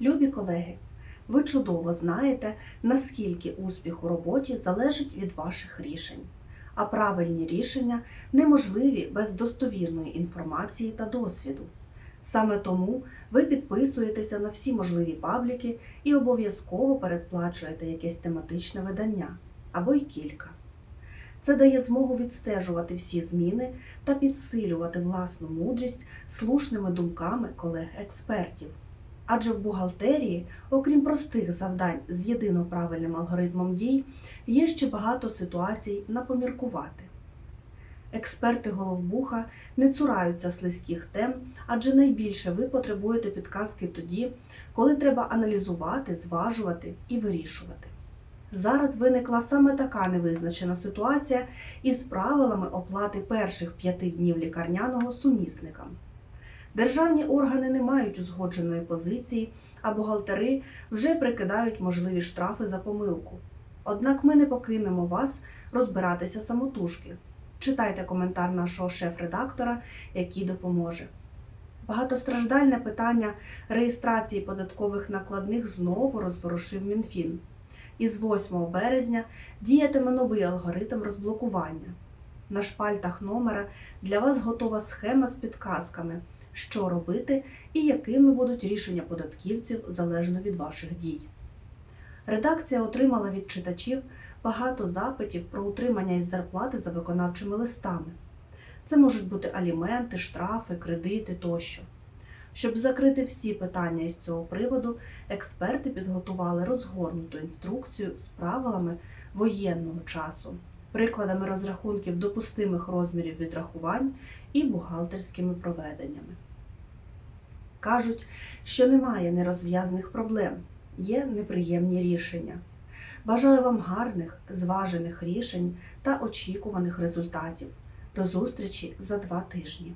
Любі колеги, ви чудово знаєте, наскільки успіх у роботі залежить від ваших рішень, а правильні рішення неможливі без достовірної інформації та досвіду. Саме тому ви підписуєтеся на всі можливі пабліки і обов'язково передплачуєте якесь тематичне видання або й кілька. Це дає змогу відстежувати всі зміни та підсилювати власну мудрість слушними думками колег-експертів. Адже в бухгалтерії, окрім простих завдань з єдино правильним алгоритмом дій, є ще багато ситуацій на поміркувати. Експерти головбуха не цураються слизьких тем, адже найбільше ви потребуєте підказки тоді, коли треба аналізувати, зважувати і вирішувати. Зараз виникла саме така невизначена ситуація із правилами оплати перших п'яти днів лікарняного сумісникам. Державні органи не мають узгодженої позиції, а бухгалтери вже прикидають можливі штрафи за помилку. Однак ми не покинемо вас розбиратися самотужки. Читайте коментар нашого шеф-редактора, який допоможе. Багатостраждальне питання реєстрації податкових накладних знову розворушив Мінфін. Із 8 березня діятиме новий алгоритм розблокування. На шпальтах номера для вас готова схема з підказками, що робити і якими будуть рішення податківців залежно від ваших дій. Редакція отримала від читачів багато запитів про утримання із зарплати за виконавчими листами. Це можуть бути аліменти, штрафи, кредити тощо. Щоб закрити всі питання із цього приводу, експерти підготували розгорнуту інструкцію з правилами воєнного часу, прикладами розрахунків допустимих розмірів відрахувань і бухгалтерськими проведеннями. Кажуть, що немає нерозв'язаних проблем, є неприємні рішення. Бажаю вам гарних, зважених рішень та очікуваних результатів. До зустрічі за два тижні.